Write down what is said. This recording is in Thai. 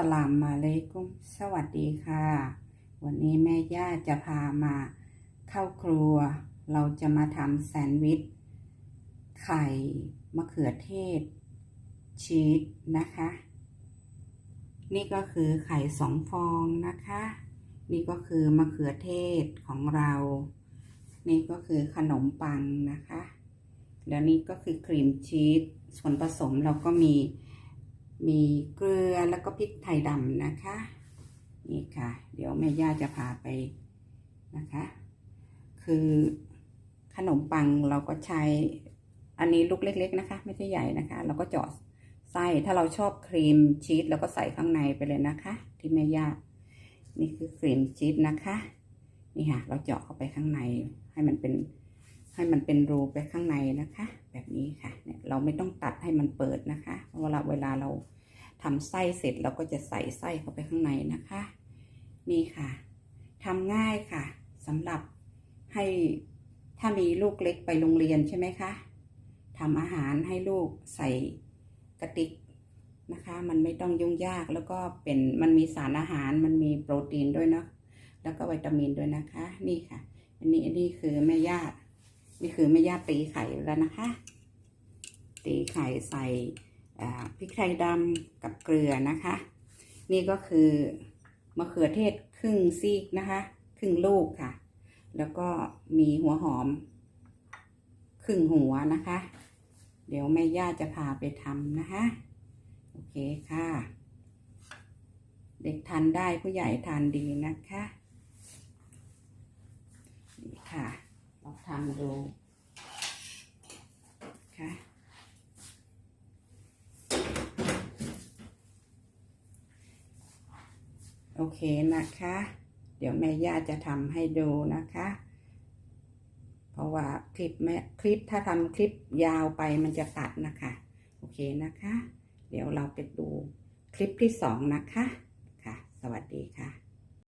สลามมาเลยกุ้มสวัสดีค่ะ วันนี้แม่ย่าจะพามาเข้าครัว เราจะมาทำแซนด์วิช ไข่มะเขือเทศ ชีสนะคะ นี่ก็คือไข่สองฟองนะคะ นี่ก็คือมะเขือเทศของเรา นี่ก็คือขนมปังนะคะ แล้วนี่ก็คือครีมชีสส่วนผสมเราก็มี มีเกลือแล้วก็พริกไทยดำนะคะนี่ค่ะ เดี๋ยวแม่ย่าจะพาไปนะคะ คือขนมปังเราก็ใช้อันนี้ลูกเล็ก ๆ นะคะ ไม่ใช่ใหญ่นะคะ เราก็เจาะไส้ถ้าเราชอบครีมชีสเราก็ใส่ข้างในไปเลยนะคะ ที่แม่ย่านี่คือครีมชีสนะคะ นี่ค่ะ เราเจาะเข้าไปข้างในให้มันเป็น ให้มันเป็นรูไปข้างในนะคะ แบบนี้ค่ะเนี่ยเราไม่ต้องตัดให้มันเปิดนะคะ เพราะเวลาเวลาเราทำไส้เสร็จเราก็จะใส่ไส้เข้าไปข้างในนะคะ นี่ค่ะทำง่ายค่ะสำหรับให้ถ้ามีลูกเล็กไปโรงเรียนใช่ไหมคะทำอาหารให้ลูกใส่กระติกนะคะ มันไม่ต้องยุ่งยากแล้วก็เป็นมันมีสารอาหารมันมีโปรตีนด้วยเนาะแล้วก็วิตามินด้วยนะคะ นี่ค่ะ อันนี้อันนี้คือแม่ย่า นี่คือแม่ย่าตีไข่แล้วนะคะ ตีไข่ใส่พริกไทยดำกับเกลือนะคะ นี่ก็คือมะเขือเทศครึ่งซีกนะคะ ครึ่งลูกค่ะ แล้วก็มีหัวหอม ครึ่งหัวนะคะ เดี๋ยวแม่ย่าจะพาไปทำนะคะ โอเคค่ะ เด็กทานได้ผู้ใหญ่ทานดีนะคะนี่ค่ะ ทำดูค่ะโอเคนะคะ เดี๋ยวแม่ย่าจะทำให้ดูนะคะ เพราะว่าคลิปแม่คลิปถ้าทำคลิปยาวไปมันจะตัดนะคะ โอเคนะคะ เดี๋ยวเราไปดูคลิปที่สองนะคะ ค่ะ สวัสดีค่ะ